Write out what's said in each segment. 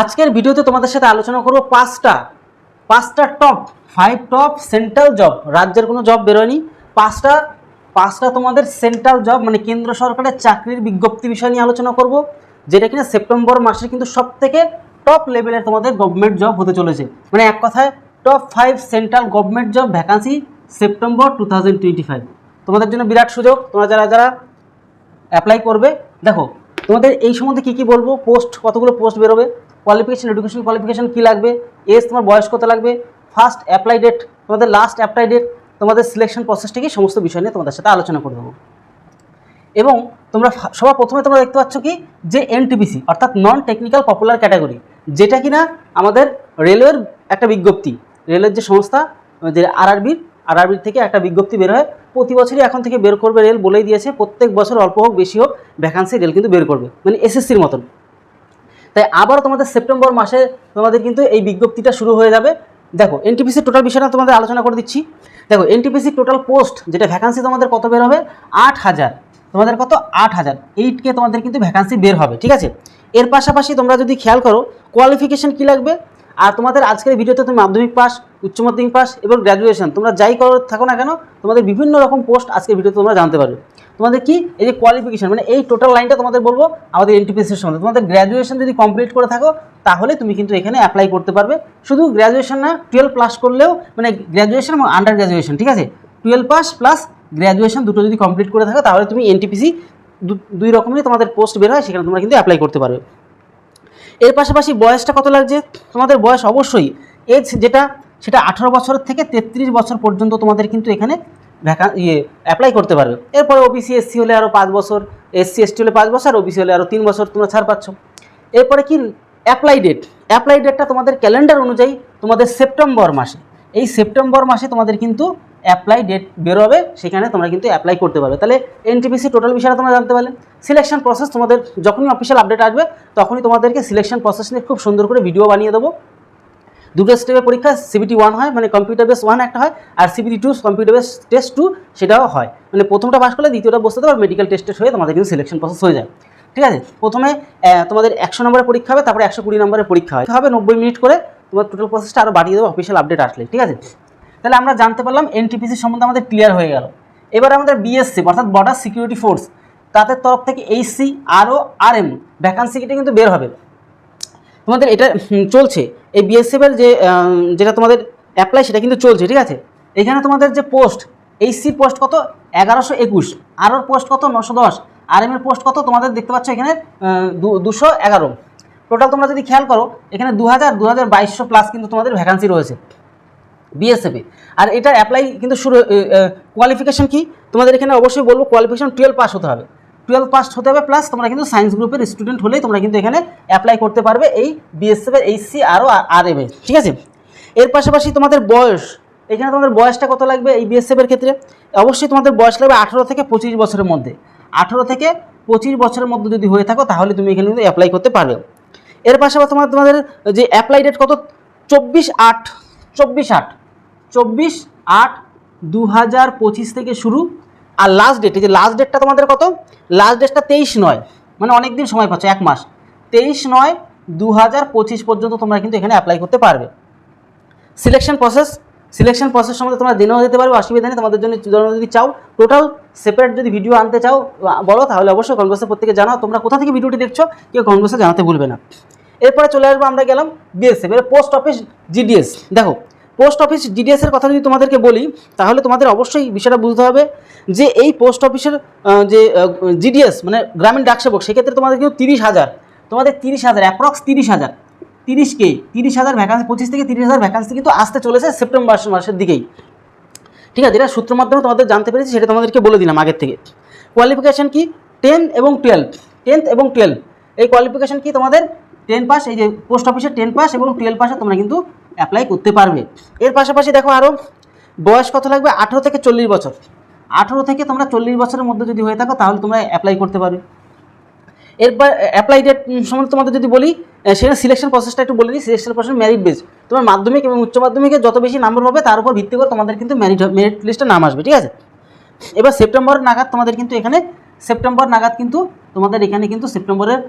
আজকের ভিডিওতে তোমাদের সাথে আলোচনা করব পাঁচটা পাঁচটা top five top central job রাজ্যের কোনো জব বেরোয়নি। পাঁচটা পাঁচটা তোমাদের সেন্ট্রাল জব মানে কেন্দ্র সরকারের চাকরির বিজ্ঞপ্তি বিষয় নিয়ে আলোচনা করব, যেটা কিনা সেপ্টেম্বর মাসে কিন্তু সব থেকে টপ লেভেলের তোমাদের গভর্নমেন্ট জব হতে চলেছে। মানে এক কথায় top five central government job vacancy September two thousand twenty five তোমাদের জন্য বিরাট সুযোগ। তোমরা যারা যারা অ্যাপ্লাই করবে, দেখো, তোমাদের এই সম্বন্ধে কী কী বলব? পোস্ট কতগুলো পোস্ট বেরোবে? কোয়ালিফিকেশন এডুকেশন কোয়ালিফিকেশন কী লাগবে? এজ তোমার বয়স কত লাগবে? ফার্স্ট অ্যাপ্লাই ডেট তোমাদের লাস্ট অ্যাপ্লাই ডেট তোমাদের সিলেকশন প্রসেসটা কি? সমস্ত বিষয় নিয়ে তোমাদের সাথে আলোচনা করে দেবো। এবং তোমরা সবার প্রথমে তোমরা দেখতে পাচ্ছ কি? যে এনটিপিসি অর্থাৎ নন টেকনিক্যাল পপুলার ক্যাটাগরি যেটা কিনা আমাদের রেলওয়ের একটা বিজ্ঞপ্তি। রেলের যে সংস্থা, যে আরআরবির আরআরবির থেকে একটা বিজ্ঞপ্তি বের হয়। প্রতি বছরই এখন থেকে বের করবে রেল বলেই দিয়েছে, প্রত্যেক বছর অল্প হোক, বেশি হোক ভ্যাকান্সি রেল কিন্তু বের করবে। মানে এসএসসির মতন। তাই আবারও তোমাদের সেপ্টেম্বর মাসে তোমাদের কিন্তু এই বিজ্ঞপ্তিটা শুরু হয়ে যাবে। দেখো এনটিপিসি টোটাল বিষয়টা তোমাদের আলোচনা করে দিচ্ছি। দেখো এনটিপিসি টোটাল পোস্ট যেটা ভ্যাকান্সি তোমাদের কত বের হবে? আট হাজার। তোমাদের কত? আট হাজার। এইটকে তোমাদের কিন্তু ভ্যাকান্সি বের হবে, ঠিক আছে? এর পাশাপাশি তোমরা যদি খেয়াল করো কোয়ালিফিকেশন কী লাগবে? আর তোমাদের আজকের ভিডিওতে তুমি মাধ্যমিক পাস, উচ্চ মাধ্যমিক পাস এবং গ্র্যাজুয়েশন তোমরা যাই করো থাকো না কেন, তোমাদের বিভিন্ন রকম পোস্ট আজকের ভিডিওতে তোমরা জানতে পারবে। তোমাদের কি? এই যে কোয়ালিফিকেশন মানে এই টোটাল লাইনটা তোমাদের বলব, আমাদের এনটিপিসির সম্বন্ধে। তোমাদের গ্র্যাজুয়েশন যদি কমপ্লিট করে থাকো, তাহলে তুমি কিন্তু এখানে অ্যাপ্লাই করতে পারবে। শুধু গ্র্যাজুয়েশন না টুয়েলভ প্লাস করলেও মানে গ্র্যাজুয়েশন এবং আন্ডার গ্র্যাজুয়েশন ঠিক আছে? টুয়েলভ পাস প্লাস গ্র্যাজুয়েশন দুটো যদি কমপ্লিট করে থাকো, তাহলে তুমি এনটিপিসি দুই রকমেরই তোমাদের পোস্ট বের হয়, সেখানে তোমরা কিন্তু অ্যাপ্লাই করতে পারবে। এর পাশাপাশি বয়সটা কত লাগছে? তোমাদের বয়স অবশ্যই এজ যেটা, সেটা আঠারো বছরের থেকে তেত্রিশ বছর পর্যন্ত তোমাদের কিন্তু এখানে ভ্যাকা ইয়ে অ্যাপ্লাই করতে পারবে। এরপরে ওবিসি এসসি হলে আরও পাঁচ বছর এসসি এসটি হলে পাঁচ বছর ওবিসি হলে আরও তিন বছর, তোমরা ছাড় পাচ্ছ। এরপরে কি? অ্যাপ্লাই ডেট অ্যাপ্লাই ডেটটা তোমাদের ক্যালেন্ডার অনুযায়ী তোমাদের সেপ্টেম্বর মাসে। এই সেপ্টেম্বর মাসে তোমাদের কিন্তু অ্যাপ্লাই ডেট বেরোবে, সেখানে তোমরা কিন্তু অ্যাপ্লাই করতে পারবে। তাহলে এনটিপিসি টোটাল বিষয়টা তোমরা জানতে পারলে। সিলেকশন প্রসেস তোমাদের, যখনই অফিসিয়াল আপডেট আসবে, তখনই তোমাদেরকে সিলেকশন প্রসেস নিয়ে খুব সুন্দর করে ভিডিও বানিয়ে দেবো। দুটো স্টেপের পরীক্ষা সিবিটি ওয়ান হয় মানে কম্পিউটার বেস ওয়ান একটা হয়, আর CBT two computer base test two সেটাও হয়। মানে প্রথমটা পাস করলে দ্বিতীয়টা বসতে দেবে মেডিকেল টেস্টের হয়ে তোমাদের কিন্তু সিলেকশন প্রসেস হয়ে যায়। ঠিক আছে? প্রথমে তোমাদের একশো নম্বরের পরীক্ষা হবে, তারপরে একশো কুড়ি নম্বরের পরীক্ষা হয়। হবে নব্বই মিনিট করে, তোমার টোটাল প্রসেসটা আরও বাড়িয়ে দেবো অফিসিয়াল আপডেট আসলে ঠিক আছে? তাহলে আমরা জানতে পারলাম এনটিপিসি সম্বন্ধে আমাদের ক্লিয়ার হয়ে গেল। এবার আমাদের বিএসসি অর্থাৎ বর্ডার সিকিউরিটি ফোর্স তাদের তরফ থেকে এইচসি আরও আর এম ভ্যাকান্সি কিন্তু বের হবে। তোমাদের এটা চলছে। এই বিএসএফের যে যেটা তোমাদের অ্যাপ্লাই সেটা কিন্তু চলছে, ঠিক আছে? এখানে তোমাদের যে পোস্ট এইচসির পোস্ট কত? এগারোশো একুশ। আরোর পোস্ট কত? নশো দশ। আর এর পোস্ট কত? তোমাদের দেখতে পাচ্ছ এখানে দুশো এগারো। টোটাল তোমরা যদি খেয়াল করো, এখানে দু হাজার দু হাজার বাইশশো প্লাস কিন্তু তোমাদের ভ্যাকান্সি রয়েছে বিএসএফে আর এটা অ্যাপ্লাই কিন্তু শুরু কোয়ালিফিকেশন কি? তোমাদের এখানে অবশ্যই বলব কোয়ালিফিকেশন টুয়েলভ পাস হতে হবে। টুয়েলভ পাস হতে হবে প্লাস তোমরা কিন্তু সায়েন্স গ্রুপের স্টুডেন্ট হলেই তোমরা কিন্তু এখানে অ্যাপ্লাই করতে পারবে এই বিএসএফের এইচসি আরও আর এম ঠিক আছে? এর পাশাপাশি তোমাদের বয়স, এখানে তোমাদের বয়সটা কত লাগবে এই বিএসএফের ক্ষেত্রে? অবশ্যই তোমাদের বয়স লাগবে আঠেরো থেকে পঁচিশ বছরের মধ্যে। আঠেরো থেকে পঁচিশ বছরের মধ্যে যদি হয়ে থাকো, তাহলে তুমি এখানে কিন্তু অ্যাপ্লাই করতে পারবে। এর পাশাপাশি তোমার তোমাদের যে অ্যাপ্লাই ডেট কত? চব্বিশ আট চব্বিশ আট চব্বিশ আট দু হাজার পঁচিশ থেকে শুরু। আর লাস্ট ডেট এই যে লাস্ট ডেটটা তোমাদের কত? লাস্ট ডেটটা তেইশ নয়। মানে অনেক দিন সময় পাচ্ছ, এক মাস। তেইশ নয় দু হাজার পঁচিশ পর্যন্ত তোমরা কিন্তু এখানে অ্যাপ্লাই করতে পারবে। সিলেকশন প্রসেস সিলেকশন প্রসেস সম্বন্ধে তোমরা জেনেও যেতে পারবে, অসুবিধা নেই। তোমাদের জন্য যদি চাও টোটাল সেপারেট যদি ভিডিও আনতে চাও, বলো, তাহলে অবশ্যই কনভার্সে প্রত্যেকে জানাও। তোমরা কোথা থেকে ভিডিওটি দেখছ, কেউ কনভার্সে জানাতে ভুলবে না। এরপরে চলে আসব, আমরা গেলাম বিএসএফ এর পোস্ট অফিস জিডিএস দেখো পোস্ট অফিস জিডিএস এর কথা যদি তোমাদেরকে বলি, তাহলে তোমাদের অবশ্যই বিষয়টা বুঝতে হবে যে এই পোস্ট অফিসের যে জিডিএস মানে গ্রামীণ ডাকসেবক, সেক্ষেত্রে তোমাদের কিন্তু তিরিশ হাজার। তোমাদের তিরিশ হাজার অ্যাপ্রক্স তিরিশ হাজার। তিরিশ কে? তিরিশ হাজার ভ্যাকান্সি পঁচিশ থেকে তিরিশ হাজার ভ্যাকান্সি কিন্তু আসতে চলেছে সেপ্টেম্বর মাসের দিকেই। ঠিক আছে, যেটা সূত্র মাধ্যমে তোমাদের জানতে পেরেছি, সেটা তোমাদেরকে বলে দিলাম আগের থেকে। কোয়ালিফিকেশান কি? টেন এবং টুয়েলভ টেন্থ এবং টুয়েলভ এই কোয়ালিফিকেশান কি তোমাদের? টেন পাস এই যে পোস্ট অফিসের টেন পাস এবং টুয়েলভ পাসে তোমরা কিন্তু অ্যাপ্লাই করতে পারবে। এর পাশাপাশি দেখো আরও বয়স কত লাগবে? আঠেরো থেকে চল্লিশ বছর। আঠেরো থেকে তোমরা চল্লিশ বছরের মধ্যে যদি হয়ে থাকো, তাহলে তোমরা অ্যাপ্লাই করতে পারবে। এরপর অ্যাপ্লাই ডেট সম্বন্ধে তোমাদের যদি বলি সেটা সিলেকশন প্রসেসটা একটু বলে দিই। সিলেকশন প্রসেস মেরিট বেস তোমার মাধ্যমিক এবং উচ্চ মাধ্যমিকে যত বেশি নাম্বার হবে তার উপর ভিত্তি করে তোমাদের কিন্তু মেরিট মেরিট লিস্টে নাম আসবে, ঠিক আছে? এবার সেপ্টেম্বর নাগাদ তোমাদের কিন্তু এখানে সেপ্টেম্বর নাগাদ কিন্তু তোমাদের এখানে কিন্তু সেপ্টেম্বরের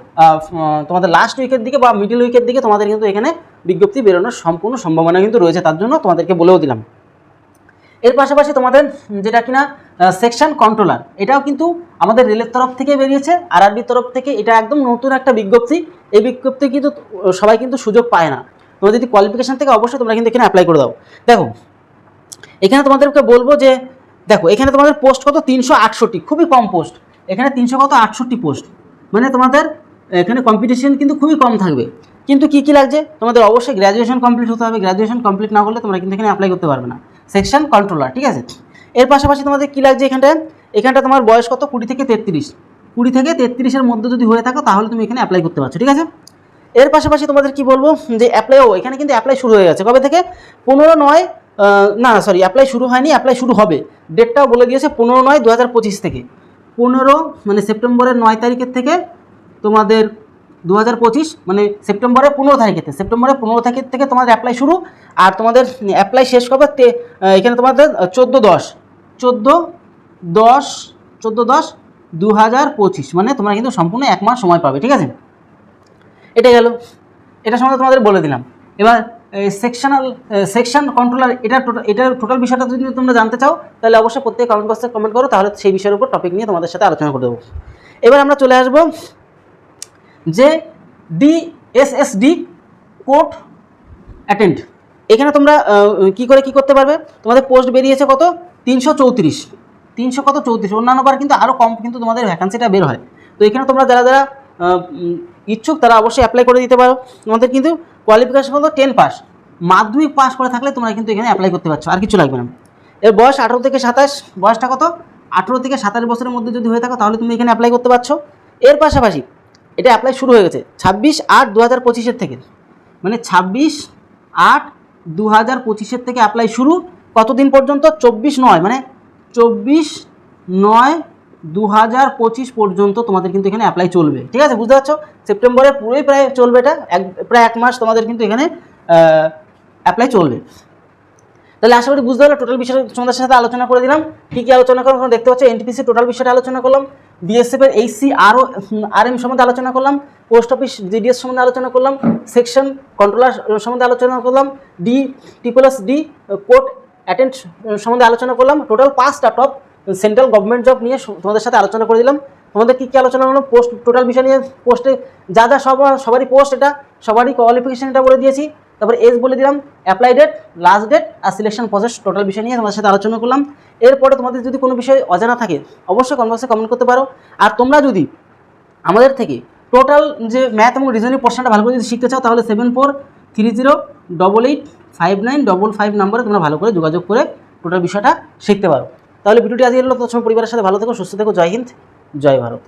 তোমাদের লাস্ট উইকের দিকে বা মিডল উইকের দিকে তোমাদের কিন্তু এখানে বিজ্ঞপ্তি বেরোনোর সম্পূর্ণ সম্ভাবনা কিন্তু রয়েছে, তার জন্য তোমাদেরকে বলেও দিলাম। এর পাশাপাশি তোমাদের যেটা কিনা সেকশন কন্ট্রোলার এটাও কিন্তু আমাদের রেলের তরফ থেকে বেরিয়েছে আর আরবির তরফ থেকে এটা একদম নতুন একটা বিজ্ঞপ্তি, এই বিজ্ঞপ্তি কিন্তু সবাই কিন্তু সুযোগ পায় না। তোমরা যদি কোয়ালিফিকেশন থেকে অবশ্যই তোমরা কিন্তু এখানে অ্যাপ্লাই করে দাও। দেখো, এখানে তোমাদেরকে বলব যে, দেখো, এখানে তোমাদের পোস্ট কত? তিনশো আটষট্টি, খুবই কম পোস্ট এখানে তিনশো কত? আটষট্টি পোস্ট মানে তোমাদের এখানে কম্পিটিশন কিন্তু খুবই কম থাকবে। কিন্তু কি কি লাগছে? তোমাদের অবশ্যই গ্র্যাজুয়েশন কমপ্লিট হতে হবে। গ্র্যাজুয়েশন কমপ্লিট না করলে তোমরা কিন্তু এখানে অ্যাপ্লাই করতে পারবে না। সেকশন কন্ট্রোলার ঠিক আছে? এর পাশাপাশি তোমাদের কী লাগছে এখানটায় এখানটা তোমার বয়স কত? কুড়ি থেকে তেত্রিশ। কুড়ি থেকে তেত্রিশের মধ্যে যদি হয়ে থাকো, তাহলে তুমি এখানে অ্যাপ্লাই করতে পারছ, ঠিক আছে? এর পাশাপাশি তোমাদের কি বলব? যে অ্যাপ্লাই অ্যাপ্লাইও এখানে কিন্তু অ্যাপ্লাই শুরু হয়ে গেছে। কবে থেকে? পনেরো নয় না সরি অ্যাপ্লাই শুরু হয়নি অ্যাপ্লাই শুরু হবে। ডেটটাও বলে দিয়েছে, পনেরো নয় দু থেকে। পনেরো মানে সেপ্টেম্বরের নয় তারিখের থেকে তোমাদের দু হাজার পঁচিশ মানে সেপ্টেম্বরের পনেরো তারিখের থেকে সেপ্টেম্বরের পনেরো তারিখ থেকে তোমাদের অ্যাপ্লাই শুরু। আর তোমাদের অ্যাপ্লাই শেষ আহ, এখানে তোমাদের চোদ্দ দশ। চোদ্দ দশ চোদ্দ দশ দু হাজার পঁচিশ মানে তোমরা কিন্তু সম্পূর্ণ এক মাস সময় পাবে ঠিক আছে? এটা গেল। এটা সম্বন্ধে তোমাদের বলে দিলাম। এবার সেকশনাল সেকশন কন্ট্রোলার এটা টোটাল এটার টোটাল বিষয়টা যদি তোমরা জানতে চাও, তাহলে অবশ্যই প্রত্যেক কমেন্ট বক্সে কমেন্ট করো, তাহলে সেই বিষয়ের উপর টপিক নিয়ে তোমাদের সাথে আলোচনা করে দেবো। এবার আমরা চলে আসব যে ডিএসএসডি কোর্ট অ্যাটেন্ড এখানে তোমরা কি করে কি করতে পারবে? তোমাদের পোস্ট বেরিয়েছে কত? তিনশো চৌত্রিশ। তিনশো কত? চৌত্রিশ। অন্যান্য বার কিন্তু আরও কম কিন্তু তোমাদের ভ্যাকান্সিটা বের হয়। তো এখানে তোমরা যারা যারা ইচ্ছুক তারা অবশ্যই অ্যাপ্লাই করে দিতে পারো। তোমাদের কিন্তু কোয়ালিফিকেশন হলো টেন পাস মাধ্যমিক পাস করে থাকলে তোমরা কিন্তু এখানে অ্যাপ্লাই করতে পারছ, আর কিছু লাগবে না। এর বয়স আঠেরো থেকে সাতাশ, বয়সটা কত? আঠেরো থেকে সাতাশ বছরের মধ্যে যদি হয়ে থাকো, তাহলে তুমি এখানে অ্যাপ্লাই করতে পারছ। এর পাশাপাশি এটা অ্যাপ্লাই শুরু হয়ে গেছে ছাব্বিশ আট দু হাজার পঁচিশের থেকে। মানে ছাব্বিশ আট দু হাজার পঁচিশের থেকে অ্যাপ্লাই শুরু, কতদিন পর্যন্ত? চব্বিশ নয় মানে চব্বিশ নয় দু হাজার পঁচিশ পর্যন্ত তোমাদের কিন্তু এখানে অ্যাপ্লাই চলবে। ঠিক আছে? বুঝতে পারছ? সেপ্টেম্বরে পুরোই প্রায় চলবে এটা। এক, প্রায় এক মাস তোমাদের কিন্তু এখানে অ্যাপ্লাই চলবে। তাহলে আশা করি বুঝতে পারলে টোটাল বিষয় তোমাদের সাথে আলোচনা করে দিলাম। কী কী আলোচনা করলাম? দেখতে পাচ্ছ এনটিপিসি টোটাল বিষয়টা আলোচনা করলাম। বিএসএফ এর এইচসি আরও আর এম সম্বন্ধে আলোচনা করলাম। পোস্ট অফিস জিডিএস সম্বন্ধে আলোচনা করলাম। সেকশন কন্ট্রোলার সম্বন্ধে আলোচনা করলাম। ডি টিপলস ডি কোর্ট অ্যাটেন্ড সম্বন্ধে আলোচনা করলাম। টোটাল পাঁচটা টপ সেন্ট্রাল গভর্নমেন্ট জব নিয়ে তোমাদের সাথে আলোচনা করে দিলাম। তোমাদের কী কী আলোচনা করলাম পোস্ট, টোটাল বিষয় নিয়ে পোস্টে যা যা সব, সবারই পোস্ট এটা, সবারই কোয়ালিফিকেশন এটা বলে দিয়েছি। তারপর এজ বলে দিলাম অ্যাপ্লাই ডেট লাস্ট ডেট আর সিলেকশন প্রসেস টোটাল বিষয় নিয়ে তোমাদের সাথে আলোচনা করলাম। এরপরে তোমাদের যদি কোনো বিষয় অজানা থাকে, অবশ্যই কনভার্সে কমেন্ট করতে পারো। আর তোমরা যদি আমাদের থেকে টোটাল যে ম্যাথ এবং রিজনিং পোর্শনটা ভালো করে যদি শিখতে চাও, তাহলে seven four three zero double eight five nine double five নাম্বারে তোমরা ভালো করে যোগাযোগ করে টোটাল বিষয়টা শিখতে পারো। তাহলে ভিডিওটি আজকে এলো তোমার পরিবারের সাথে ভালো থেকো, সুস্থ থেকো। জয় হিন্দ, জয় ভারত।